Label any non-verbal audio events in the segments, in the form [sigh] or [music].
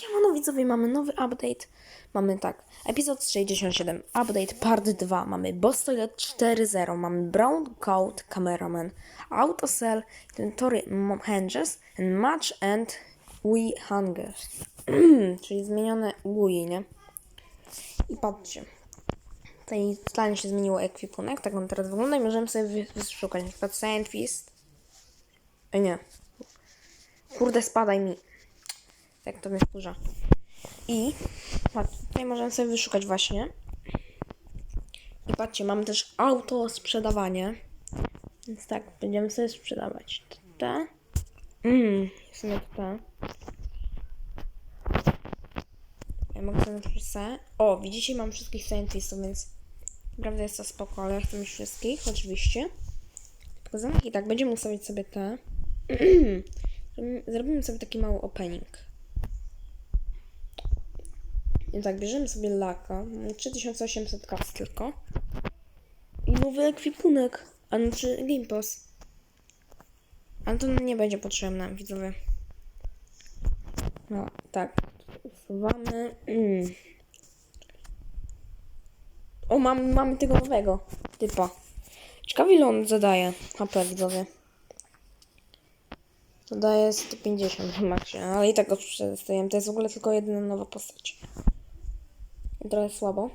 Siemano widzowie, mamy nowy update. Mamy tak, epizod 67, update part 2. Mamy Boss Toilet 4.0, mamy Brown Coat Cameraman, Autocell, Tory Hinges, and Match and We Hungers. [clears throat] Czyli zmienione GUI, nie? I patrzcie. Tutaj totalnie się zmieniło ekwipunek, tak on teraz wygląda i możemy sobie wy- wyszukać. Na przykład. Ej, nie. Kurde, spadaj mi. Tak to mnie wkurza. I patrz, tutaj możemy sobie wyszukać właśnie. I patrzcie, mamy też auto sprzedawanie. Więc tak, będziemy sobie sprzedawać te. Mm, w sumie te. Ja mogę sobie napisać. O, widzicie, mam wszystkich scientistów, więc naprawdę jest to spoko, ale ja chcę mieć wszystkich, oczywiście. Tylko i tak, będziemy ustawić sobie te. [clears throat] Zrobimy sobie taki mały opening. I tak, bierzemy sobie laka. Mamy 3800 kas tylko. I nowy ekwipunek. A znaczy Gimpos. Ale to nie będzie potrzebne, widzowie. No, tak. Usuwamy. Mm. O, mamy, mamy tego nowego typa. Ciekawe ile on zadaje HP, widzowie. Zadaje 150 w maksie, ale i tak go przetestujemy. To jest w ogóle tylko jedyna nowa postać. Trochę słabo,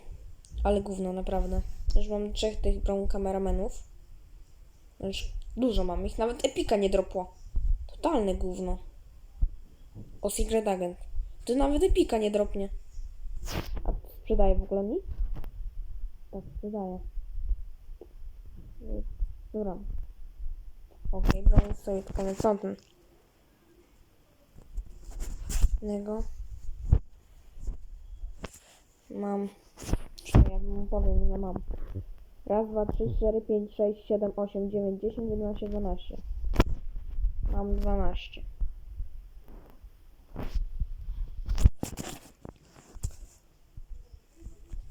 ale gówno, naprawdę. Już mam trzech tych brown kameramenów. Już dużo mam ich, nawet Epika nie dropło. Totalne gówno. O Secret Agent. To nawet Epika nie dropnie. A sprzedaje w ogóle mi? Tak, sprzedaje. Dobra. Okej, okay, brown stoi tylko na co ten? Mam. Ja mu powiem, ile mam. Raz, dwa, trzy, cztery, pięć, sześć, siedem, osiem, dziewięć, dziesięć, jedenaście, dwanaście. Mam dwanaście.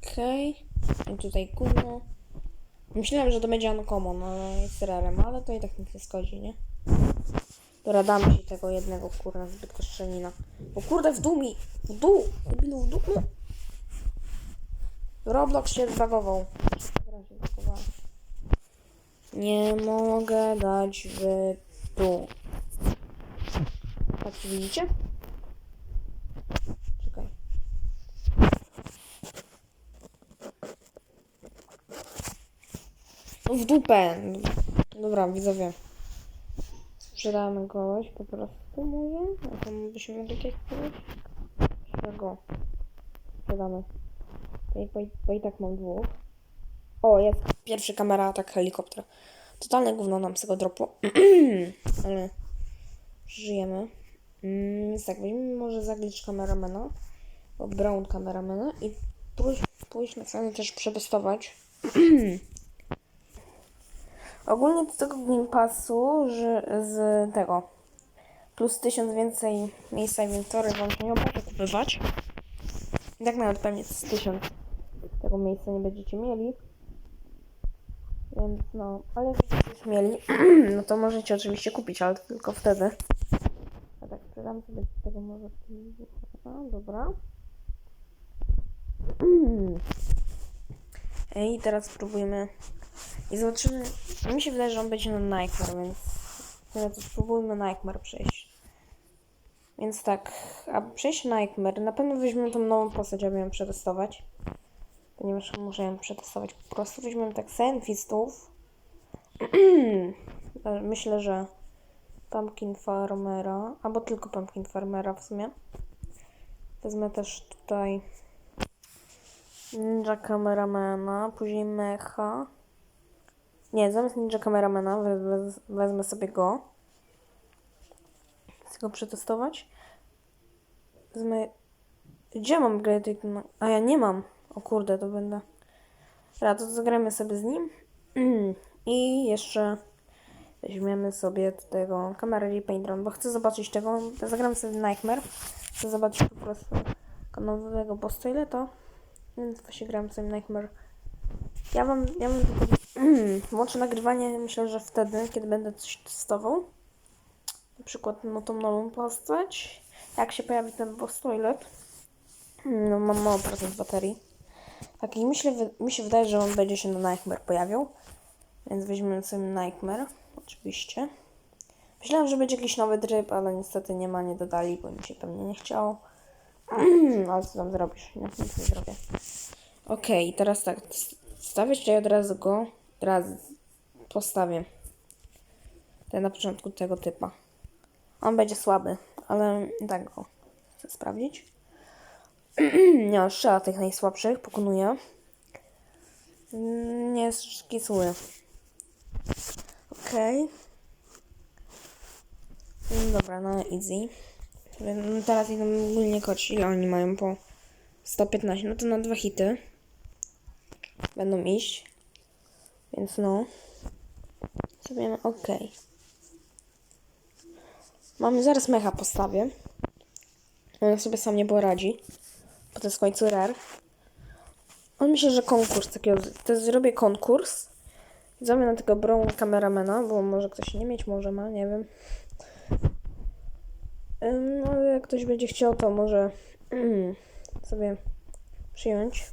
Okej. I tutaj gówno. Myślałem, że to będzie uncommon, ale jest rarem, ale to i tak nikt nie schodzi, nie? Dobra, damy ci tego jednego, kurna, zbyt koszczenina. O kurde, w dół mi! W dół! Debilu, w dół! Roblox się zbagował. Nie mogę dać w dół. Patrzcie, widzicie? Czekaj. W dupę. Dobra, widzowie. Sprzedamy kogoś po prostu może? A to byśmy mogli powiedzieć? Czego? Sprzedamy. Bo, i, bo i tak mam dwóch. O, jest pierwszy kamera atak helikoptera. Totalne gówno nam z tego dropu. [clears throat] Ale żyjemy. Mm, tak, weźmiemy może zaglicz kameramena. Brown kameramena i pójść, pójść na stronę też przetestować. [clears throat] Ogólnie do tego Game Passu, że z tego plus tysiąc więcej miejsca inwentory wam się nie opłaca kupować. Tak nawet pewnie z tysiąc tego miejsca nie będziecie mieli. Więc no, ale jak będziecie mieli, [clears throat] no to możecie oczywiście kupić, ale tylko wtedy. A tak, sprzedam sobie z tego może... A, dobra. [clears throat] I teraz spróbujemy i zobaczymy. Mi się wydaje, że on będzie na Nightmare, więc teraz spróbujmy Nightmare przejść. Więc tak, aby przejść Nightmare, na pewno weźmiemy tą nową postać, aby ją przetestować. Ponieważ muszę ją przetestować po prostu. Weźmiemy tak Scientistów. [clears throat] Myślę, że Pumpkin Farmera, albo tylko Pumpkin Farmera w sumie. Wezmę też tutaj Ninja Cameramana, później Mecha. Nie, zamiast Ninja Cameramana wezmę, wezmę sobie go. Chcę go przetestować. Wezmę... Gdzie mam Great A ja nie mam. O kurde, to będę... Dobra, to zagramy sobie z nim. [clears throat] I jeszcze weźmiemy sobie tego kamerę Repaint Run, bo chcę zobaczyć tego. Zagramy sobie Nightmare. Chcę zobaczyć po prostu nowego boss toileta. Więc właśnie gram sobie Nightmare. Ja wam, ja wam tylko [clears throat] włączę nagrywanie, myślę, że wtedy, kiedy będę coś testował. Na przykład no tą nową postać. jak się pojawi ten boss toilet, [clears throat] no mam mało procent baterii. Tak i myślę, mi się wydaje, że on będzie się na Nightmare pojawił. Więc weźmiemy sobie Nightmare, oczywiście. Myślałem, że będzie jakiś nowy tryb, ale niestety nie ma, nie dodali, bo mi się pewnie nie chciało. [clears throat] ale co tam zrobisz? Nie, nic nie zrobię. Okej, teraz tak, s- stawię tutaj od razu go, teraz postawię. Ten na początku tego typa. On będzie słaby, ale tak go chcę sprawdzić. [clears throat] nie, strzela tych najsłabszych, pokonuje. Mm, Nie jest taki. Okej. Mm, Dobra, no easy. No Teraz idą ogólnie koci, a oni mają po 115. No to na dwa hity będą iść. Więc no. Sobie ok. Mamy zaraz mecha postawię. On sobie sam nie poradzi. Jest w końcu rare. On myśli, że konkurs takiego. To zrobię konkurs. Zrobię na tego brown kameramana, bo może ktoś nie mieć, może ma, nie wiem. Ym, ale jak ktoś będzie chciał, to może mm, sobie przyjąć.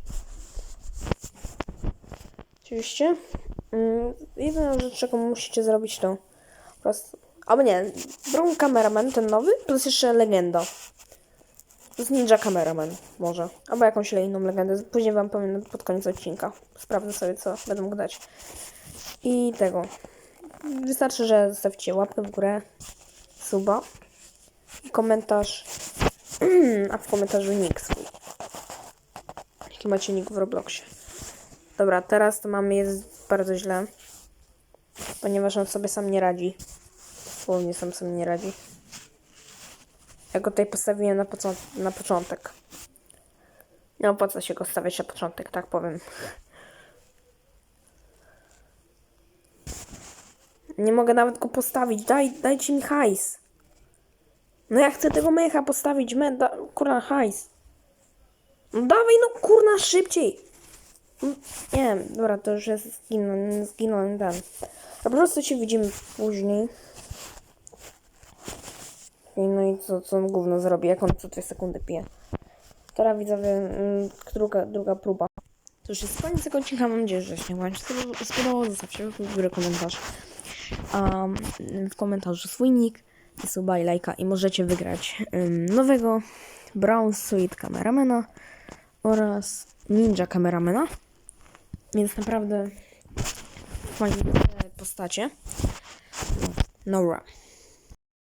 Oczywiście. Mm, jedyna rzecz, jaką musicie zrobić, to po prostu. Albo nie, Brown Cameraman, ten nowy, plus jeszcze legenda. Jest Ninja Cameraman, może. Albo jakąś inną legendę. Później wam powiem pod koniec odcinka. Sprawdzę sobie, co będę mógł dać. I tego. Wystarczy, że zostawcie łapkę w górę, suba i komentarz. [clears throat] A w komentarzu nick swój. Jaki macie nick w Robloxie. Dobra, teraz to mamy jest bardzo źle. Ponieważ on sobie sam nie radzi. Słownie sam sobie nie radzi. Ja go tutaj postawiłem na, na początek. Nie opłaca się go stawiać na początek, tak powiem. Nie mogę nawet go postawić. Daj, dajcie mi hajs. No ja chcę tego mecha postawić. Me, da, kurna, hajs. No dawaj, no kurna, szybciej. Mm, Nie wiem, dobra, to już jest zginąłem, zginąłem ten. A po prostu się widzimy później. I No i co, co on gówno zrobi, jak on co dwie sekundy pije. Teraz widzowie, mm, druga, druga próba. To już jest koniec tego odcinka, mam nadzieję, że się Wam się spodobało. Zostawcie w górę komentarz. Um, w komentarzu swój nick, suba i lajka i możecie wygrać ym, nowego Brown Suite Cameramana oraz Ninja Cameramana. Więc naprawdę fajne postacie. Nora.